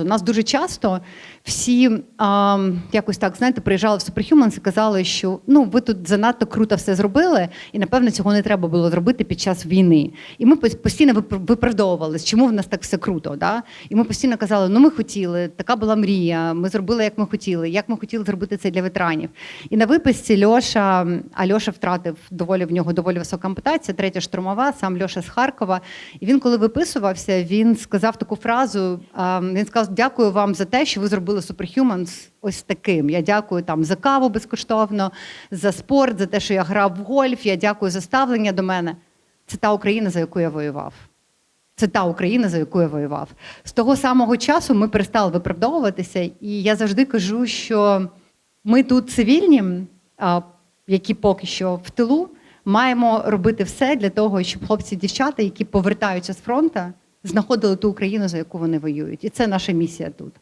У нас дуже часто всі а, якось так знаєте, приїжджали в Superhumans і казали, що ну ви тут занадто круто все зробили, і напевно цього не треба було зробити під час війни. І ми постійно випр- виправдовувались, чому в нас так все круто. Да? І ми постійно казали, ну ми хотіли, така була мрія. Ми зробили, як ми хотіли, як ми хотіли зробити це для ветеранів. І на виписці Льоша, а Льоша втратив доволі в нього доволі висока ампутація, третя штурмова, сам Льоша з Харкова. І він, коли виписувався, він сказав таку фразу: він сказав: Дякую вам за те, що ви зробили Superhumans ось таким. Я дякую там за каву безкоштовно, за спорт, за те, що я грав в гольф. Я дякую за ставлення до мене. Це та Україна, за яку я воював. Це та Україна, за яку я воював. З того самого часу ми перестали виправдовуватися, і я завжди кажу, що ми тут цивільні, які поки що в тилу, маємо робити все для того, щоб хлопці і дівчата, які повертаються з фронту, знаходили ту Україну, за яку вони воюють. І це наша місія тут.